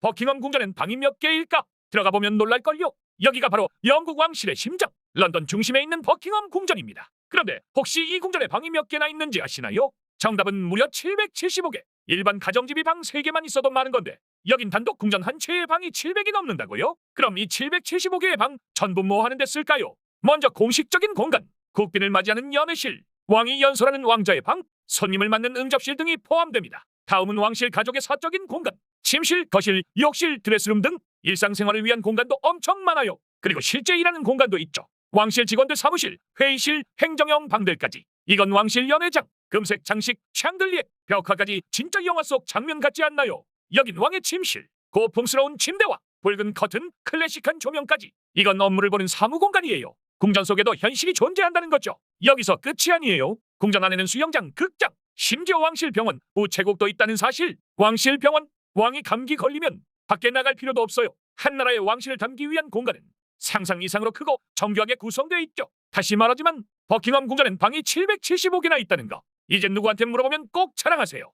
버킹엄 궁전엔 방이 몇 개일까? 들어가 보면 놀랄걸요. 여기가 바로 영국 왕실의 심장, 런던 중심에 있는 버킹엄 궁전입니다. 그런데 혹시 이 궁전에 방이 몇 개나 있는지 아시나요? 정답은 무려 775개. 일반 가정집이 방 3개만 있어도 많은 건데 여긴 단독 궁전 한 채의 방이 700이 넘는다고요? 그럼 이 775개의 방 전부 뭐 하는 데 쓸까요? 먼저 공식적인 공간, 국빈을 맞이하는 연회실, 왕이 연설하는 왕자의 방, 손님을 맞는 응접실 등이 포함됩니다. 다음은 왕실 가족의 사적인 공간, 침실, 거실, 욕실, 드레스룸 등 일상생활을 위한 공간도 엄청 많아요. 그리고 실제 일하는 공간도 있죠. 왕실 직원들 사무실, 회의실, 행정형 방들까지. 이건 왕실 연회장, 금색 장식, 샹들리에, 벽화까지 진짜 영화 속 장면 같지 않나요? 여긴 왕의 침실, 고풍스러운 침대와 붉은 커튼, 클래식한 조명까지. 이건 업무를 보는 사무 공간이에요. 궁전 속에도 현실이 존재한다는 거죠. 여기서 끝이 아니에요. 궁전 안에는 수영장, 극장, 심지어 왕실 병원, 우체국도 있다는 사실. 왕실 병원, 왕이 감기 걸리면 밖에 나갈 필요도 없어요. 한나라의 왕실을 담기 위한 공간은 상상 이상으로 크고 정교하게 구성되어 있죠. 다시 말하지만 버킹엄 궁전엔 방이 775개나 있다는 거. 이제 누구한테 물어보면 꼭 자랑하세요.